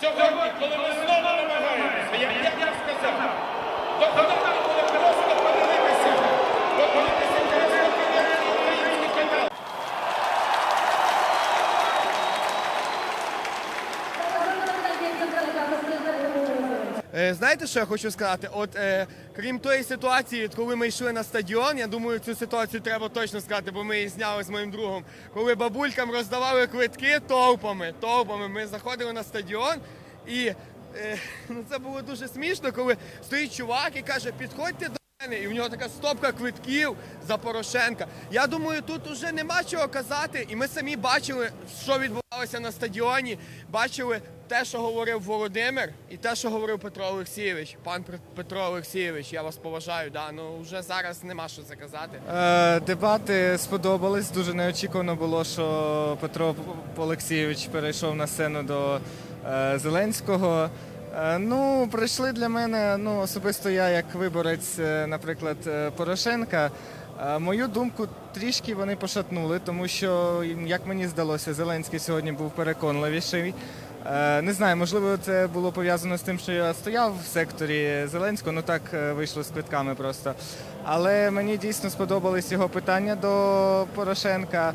Сьогодні, коли ми знову намагаємося, як я вже сказав, то головне буде просто подивитися, подивитися через конференцію український канал. Е, Знаєте, що я хочу сказати? От е, крім тої ситуації, коли ми йшли на стадіон, я думаю, цю ситуацію треба точно сказати, бо ми її зняли з моїм другом. Коли бабулькам роздавали квитки толпами, толпами, ми заходили на стадіон і е, ну, це було дуже смішно, коли стоїть чувак і каже, підходьте до і в нього така стопка квитків за Порошенка. Я думаю, тут уже нема чого казати, і ми самі бачили, що відбувалося на стадіоні. Бачили те, що говорив Володимир, і те, що говорив Петро Олексійович. Пан Петро Олексійович, я вас поважаю. Да, ну вже зараз нема що заказати. Е, Дебати сподобались. Дуже неочікувано було, що Петро Олексійович перейшов на сцену до е, Зеленського. Е, Ну, прийшли для мене, ну особисто я як виборець, е, наприклад, е, Порошенка. Мою думку трішки вони пошатнули, тому що, як мені здалося, Зеленський сьогодні був переконливіший. Е, Не знаю, можливо, це було пов'язано з тим, що я стояв в секторі Зеленського, ну так е, вийшло з квитками просто. Але мені дійсно сподобались його питання до Порошенка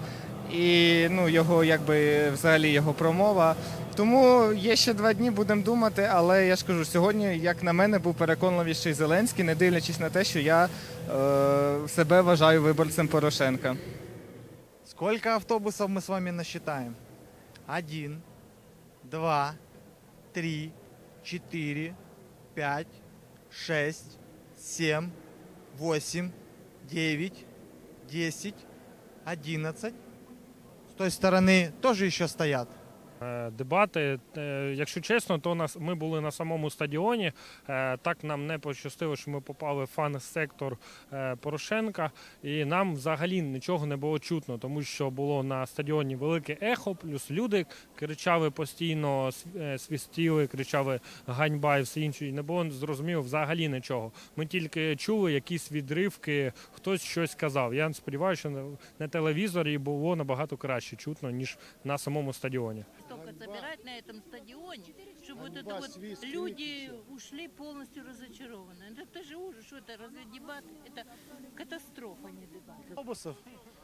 і ну, його, якби взагалі його промова. Тому є ще два дні, будемо думати, але я ж кажу, сьогодні, як на мене, був переконливіший Зеленський, не дивлячись на те, що я е, себе вважаю виборцем Порошенка. Сколько автобусов мы с вами насчитаем? Один, два, три, четыре, пять, шесть, семь, восемь, девять, десять, одиннадцать. С той стороны тоже еще стоят. Е, Дебати, е, якщо чесно, то нас ми були на самому стадіоні. Е, Так нам не пощастило, що ми попали в фан-сектор Порошенка, і нам взагалі нічого не було чутно, тому що було на стадіоні велике ехо, плюс люди кричали постійно, с- свистіли, кричали ганьба і все інше. І не було зрозуміло взагалі нічого. Ми тільки чули якісь відривки, хтось щось казав. Я сподіваюся, що на телевізорі було набагато краще чутно, ніж на самому стадіоні. Собирать на этом стадионе, чтобы вот это вот люди ушли полностью разочарованные. Это, это же ужас, что это разве дебаты? Это катастрофа, не дебаты. автобусов.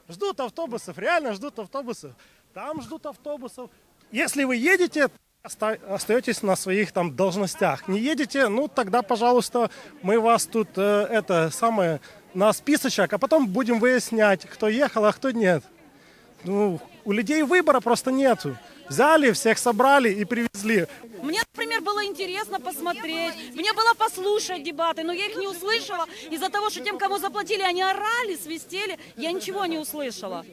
Ждут автобусов, реально ждут автобусов. Там ждут автобусов. Если вы едете, оста- остаетесь на своих там должностях. Не едете, ну тогда, пожалуйста, мы вас тут э, это самое на списочек, а потом будем выяснять, кто ехал, а кто нет. Ну, у людей выбора просто нету. Взяли, всех собрали и привезли. Мне, например, было интересно посмотреть, мне было послушать дебаты, но я их не услышала из-за того, что тем, кому заплатили, они орали, свистели, я ничего не услышала.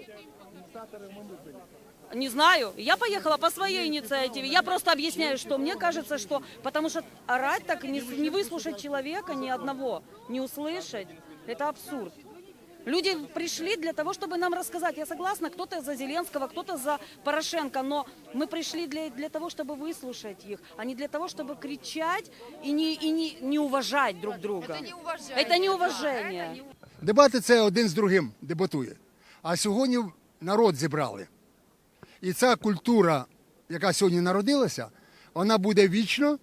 Не знаю. Я поехала по своей инициативе. Я просто объясняю, что мне кажется, что потому что орать так, не, не выслушать человека ни одного, не услышать, это абсурд. Люди пришли для того, чтобы нам рассказать. Я согласна, кто-то за Зеленского, кто-то за Порошенко, но мы пришли для, для того, чтобы выслушать их, а не для того, чтобы кричать и не, и не, не уважать друг друга. Это не уважение. Дебати це один з другим дебатує. А сьогодні народ зібрали. І ця культура, яка сьогодні народилася, вона буде вічно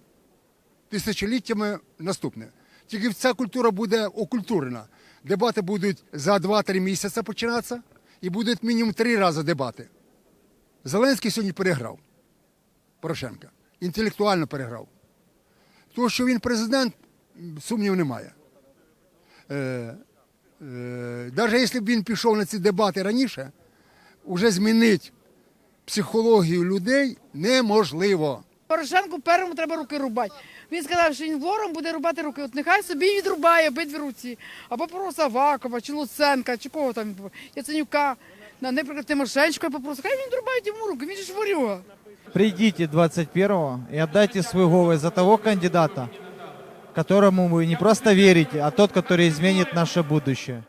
тисячоліттями наступне. Тільки ця культура буде окультурена. Дебати будуть за 2-3 місяці починатися і будуть мінімум три рази дебати. Зеленський сьогодні переграв Порошенка. Інтелектуально переграв. Тому що він президент, м, сумніву немає. Е, навіть якщо б він пішов на ці дебати раніше, вже змінити психологію людей неможливо. Порошенку першому треба руки рубати. Він сказав, що він вором буде рубати руки. От нехай собі відрубає обидві руці. Або просто Авакова, чи Луценка, чи кого там, Яценюка. На, наприклад, Тимошенчика попросив, хай він рубає йому руки, він ж ворюга. Придите 21-го и отдайте свой голос за того кандидата, которому вы не просто верите, а тот, который изменит наше будущее.